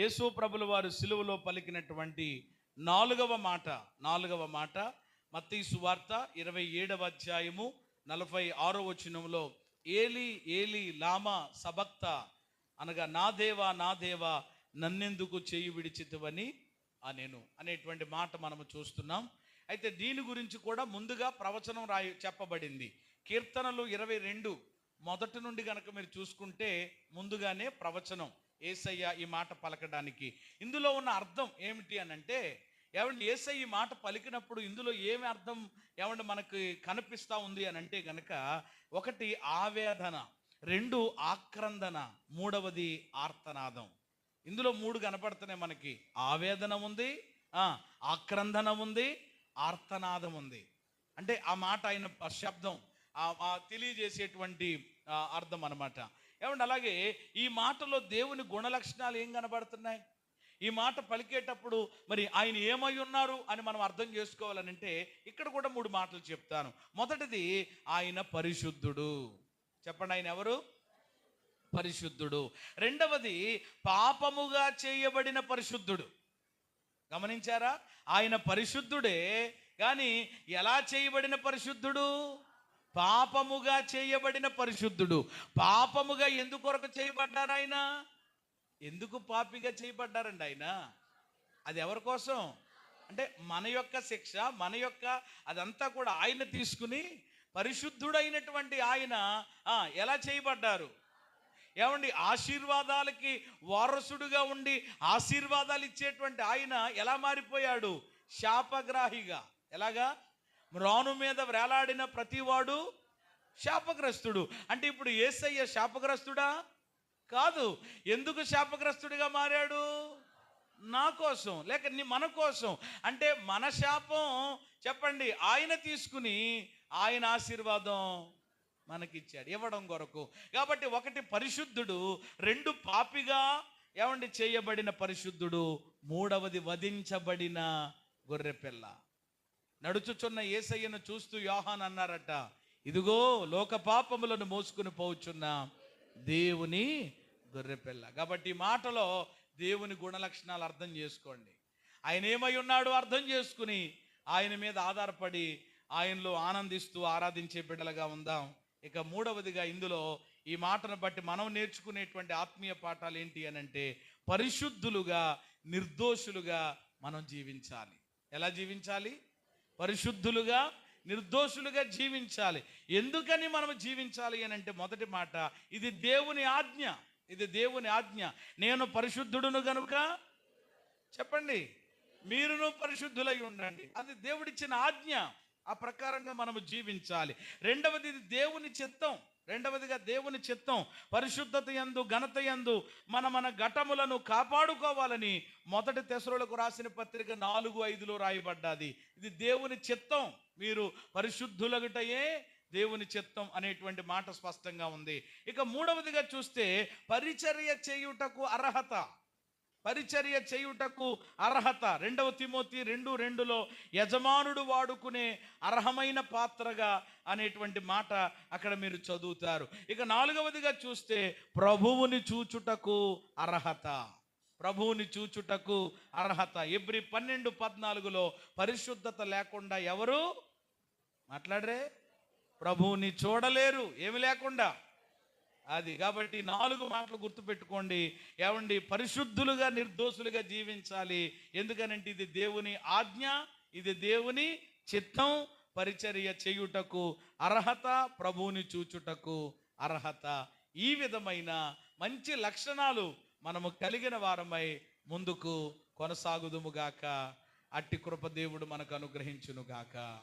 యేసు ప్రభులు వారు సిలువలో పలికినటువంటి నాలుగవ మాట నాలుగవ మాట మత్తయి సువార్త ఇరవై ఏడవ అధ్యాయము నలభై ఆరో వచనంలో ఏలి ఏలి లామా సబక్త అనగా నా దేవా నా దేవా నన్నెందుకు చేయి విడిచితువని అనేను అనేటువంటి మాట మనము చూస్తున్నాం. అయితే దీని గురించి కూడా ముందుగా ప్రవచనం రాయి చెప్పబడింది. కీర్తనలు ఇరవై రెండు మొదటి నుండి కనుక మీరు చూసుకుంటే ముందుగానే ప్రవచనం ఏసయ్య ఈ మాట పలకడానికి. ఇందులో ఉన్న అర్థం ఏమిటి అని అంటే ఏమండి ఏసయ్య ఈ మాట పలికినప్పుడు ఇందులో ఏమి అర్థం ఏమంటే మనకి కనిపిస్తూ ఉంది అని అంటే గనక ఒకటి ఆవేదన రెండు ఆక్రందన మూడవది ఆర్తనాదం. ఇందులో మూడు కనపడుతున్నాయి మనకి. ఆవేదన ఉంది ఆక్రందన ఉంది ఆర్తనాదం ఉంది. అంటే ఆ మాట ఆయన శబ్దం తెలియజేసేటువంటి అర్థం అన్నమాట. ఏమంటే అలాగే ఈ మాటలో దేవుని గుణ లక్షణాలు ఏం కనబడుతున్నాయి? ఈ మాట పలికేటప్పుడు మరి ఆయన ఏమై ఉన్నారు అని మనం అర్థం చేసుకోవాలనంటే ఇక్కడ కూడా మూడు మాటలు చెప్తాను. మొదటిది ఆయన పరిశుద్ధుడు. చెప్పండి ఆయన ఎవరు? పరిశుద్ధుడు. రెండవది పాపముగా చేయబడిన పరిశుద్ధుడు. గమనించారా? ఆయన పరిశుద్ధుడే కానీ ఎలా చేయబడిన పరిశుద్ధుడు? పాపముగా చేయబడిన పరిశుద్ధుడు. పాపముగా ఎందుకొరకు చేయబడ్డారు ఆయన? ఎందుకు పాపిగా చేయబడ్డారండి ఆయన? అది ఎవరి కోసం? అంటే మన యొక్క శిక్ష మన యొక్క అదంతా కూడా ఆయన తీసుకుని పరిశుద్ధుడైనటువంటి ఆయన ఎలా చేయబడ్డారు? ఏమండి ఆశీర్వాదాలకి వారసుడుగా ఉండి ఆశీర్వాదాలు ఇచ్చేటువంటి ఆయన ఎలా మారిపోయాడు? శాపగ్రాహిగా. ఎలాగా? రాను మీద వేలాడిన ప్రతివాడు శాపగ్రస్తుడు. అంటే ఇప్పుడు ఏసయ్య శాపగ్రస్తుడా? కాదు. ఎందుకు శాపగ్రస్తుడిగా మారాడు? నా కోసం. లేక నీ మన కోసం. అంటే మన శాపం చెప్పండి. ఆయన తీసుకుని ఆయన ఆశీర్వాదం మనకిచ్చాడు. ఇవ్వడం కొరకు. కాబట్టి ఒకటి పరిశుద్ధుడు రెండు పాపిగా ఏమండి చేయబడిన పరిశుద్ధుడు మూడవది వధించబడిన గొర్రెపిల్ల. నడుచుచున్న ఏసయ్యను చూస్తూ యోహాన్ అన్నారట ఇదిగో లోక పాపములను మోసుకుని పోచున్న దేవుని గొర్రెపిల్ల కాబట్టి ఈ మాటలో దేవుని గుణ లక్షణాలు అర్థం చేసుకోండి. ఆయన ఏమై ఉన్నాడో అర్థం చేసుకుని ఆయన మీద ఆధారపడి ఆయనలో ఆనందిస్తూ ఆరాధించే బిడ్డలుగా ఉందాం. ఇక మూడవదిగా ఇందులో ఈ మాటను బట్టి మనం నేర్చుకునేటువంటి ఆత్మీయ పాఠాలు ఏంటి అని అంటే పరిశుద్ధులుగా నిర్దోషులుగా మనం జీవించాలి. ఎలా జీవించాలి? పరిశుద్ధులుగా నిర్దోషులుగా జీవించాలి. ఎందుకని మనం జీవించాలి అని అంటే మొదటి మాట ఇది దేవుని ఆజ్ఞ. ఇది దేవుని ఆజ్ఞ. నేను పరిశుద్ధుడును గనుక చెప్పండి మీరును పరిశుద్ధులై ఉండండి. అది దేవుడిచ్చిన ఆజ్ఞ. ఆ ప్రకారంగా మనము జీవించాలి. రెండవది ఇది దేవుని చిత్తం. రెండవదిగా దేవుని చిత్తం పరిశుద్ధత యందు ఘనత యందు మన మన ఘటములను కాపాడుకోవాలని మొదటి తెసరులకు రాసిన పత్రిక నాలుగు ఐదులో రాయబడ్డది. ఇది దేవుని చిత్తం. మీరు పరిశుద్ధులగుటయే దేవుని చిత్తం అనేటువంటి మాట స్పష్టంగా ఉంది. ఇక మూడవదిగా చూస్తే పరిచర్య చేయుటకు అర్హత. పరిచర్య చేయుటకు అర్హత. రెండవ తిమోతి రెండు రెండులో యజమానుడు వాడుకునే అర్హమైన పాత్రగా అనేటువంటి మాట అక్కడ మీరు చదువుతారు. ఇక నాలుగవదిగా చూస్తే ప్రభువుని చూచుటకు అర్హత. ప్రభువుని చూచుటకు అర్హత. ఎబ్రి పన్నెండు పద్నాలుగులో పరిశుద్ధత లేకుండా ఎవరు? మాట్లాడరే. ప్రభువుని చూడలేరు. ఏమి లేకుండా? అది. కాబట్టి నాలుగు మాటలు గుర్తుపెట్టుకోండి. ఏమండి? పరిశుద్ధులుగా నిర్దోషులుగా జీవించాలి. ఎందుకనంటే ఇది దేవుని ఆజ్ఞ ఇది దేవుని చిత్తం పరిచర్య చేయుటకు అర్హత ప్రభువుని చూచుటకు అర్హత. ఈ విధమైన మంచి లక్షణాలు మనము కలిగిన వారమై ముందుకు కొనసాగుదుముగాక అట్టి కృప దేవుడు మనకు అనుగ్రహించునుగాక